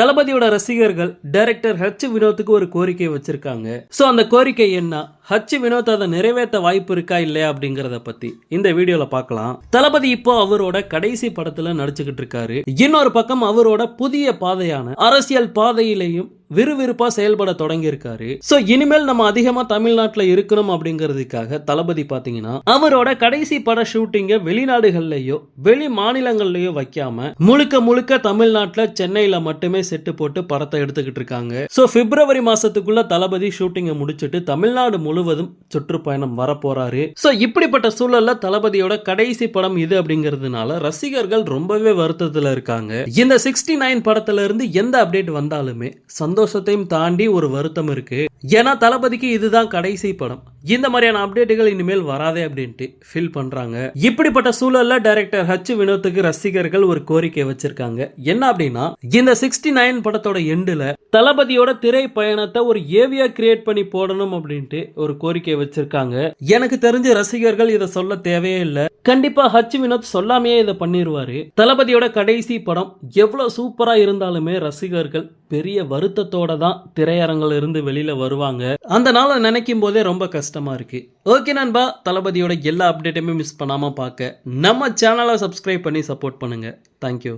தளபதியோட ரசிகர்கள் director H வினோத்துக்கு ஒரு கோரிக்கை வச்சிருக்காங்க. சோ அந்த கோரிக்கை என்ன? ஹச் வினோத் அதை நிறைவேற்ற வாய்ப்பு இருக்கா இல்லையா அப்படிங்கறத பத்தி. இந்த வீடியோல பார்க்கலாம். தளபதி இப்போ அவரோட கடைசி படத்துல நடிச்சுக்கிட்டு இருக்காரு. இன்னொரு பக்கம் அவரோட புதிய பாதையான அரசியல் பாதையிலையும் விறுவிறுப்பா செயல்பட தொடங்கி இருக்காரு சோ இனிமேல் நம்ம அதிகமா தமிழ்நாட்டுல இருக்கணும் அப்படிங்கிறதுக்காக தளபதி பாத்தீங்கன்னா அவரோட கடைசி பட ஷூட்டிங்க வெளிநாடுகள்லையோ வெளி மாநிலங்கள்லயோ வைக்காம முழுக்க முழுக்க தமிழ்நாட்டுல சென்னையில மட்டுமே செட்டு போட்டு படத்தை எடுத்துக்கிட்டு இருக்காங்க. சோ பிப்ரவரி மாசத்துக்குள்ள தளபதி ஷூட்டிங்கை முடிச்சிட்டு தமிழ்நாடு முழுவதும் சுற்றுப்பயணம் வரப்போறாரு. ஸோ இப்படிப்பட்ட சூழல்ல தளபதியோட கடைசி படம் இது அப்படிங்கிறதுனால ரசிகர்கள் ரொம்பவே வருத்தத்தில் இருக்காங்க. இந்த சிக்ஸ்டி நைன் படத்துல இருந்து எந்த அப்டேட் வந்தாலுமே சந்தோஷத்தையும் தாண்டி ஒரு வருத்தம் இருக்கு. ஏன்னா தளபதிக்கு இதுதான் கடைசி படம். இந்த மாதிரியான அப்டேட்டுகள் இனிமேல் வராதே அப்படின்ட்டு ஃபீல் பண்றாங்க. இப்படிப்பட்ட சூழல்ல டைரக்டர் ஹச் வினோத்துக்கு ரசிகர்கள் ஒரு கோரிக்கை வச்சிருக்காங்க. என்ன அப்படின்னா இந்த சிக்ஸ்டி நைன் படத்தோட எண்டுல தளபதியோட திரை பயணத்தை ஒரு ஏவியா கிரியேட் பண்ணி போடணும் அப்படின்ட்டு ஒரு கோரிக்கை வச்சிருக்காங்க. எனக்கு தெரிஞ்சு ரசிகர்கள் இதை சொல்ல தேவையே இல்லை. கண்டிப்பா ஹச் வினோத் சொல்லாமையே இதை பண்ணிடுவாரு தளபதியோட கடைசி படம் எவ்வளவு சூப்பரா இருந்தாலுமே ரசிகர்கள் பெரிய வருத்தத்தோட தான் திரையரங்கில் இருந்து வெளியில வருவாங்க. அந்த நாளை நினைக்கும் போதே ரொம்ப கஷ்டமா இருக்கு. ஓகே நண்பா தளபதியோட எல்லா அப்டேட்டுமே மிஸ் பண்ணாமல் பார்க்க. நம்ம சேனலை சப்ஸ்கிரைப் பண்ணி சப்போர்ட் பண்ணுங்க. தேங்க்யூ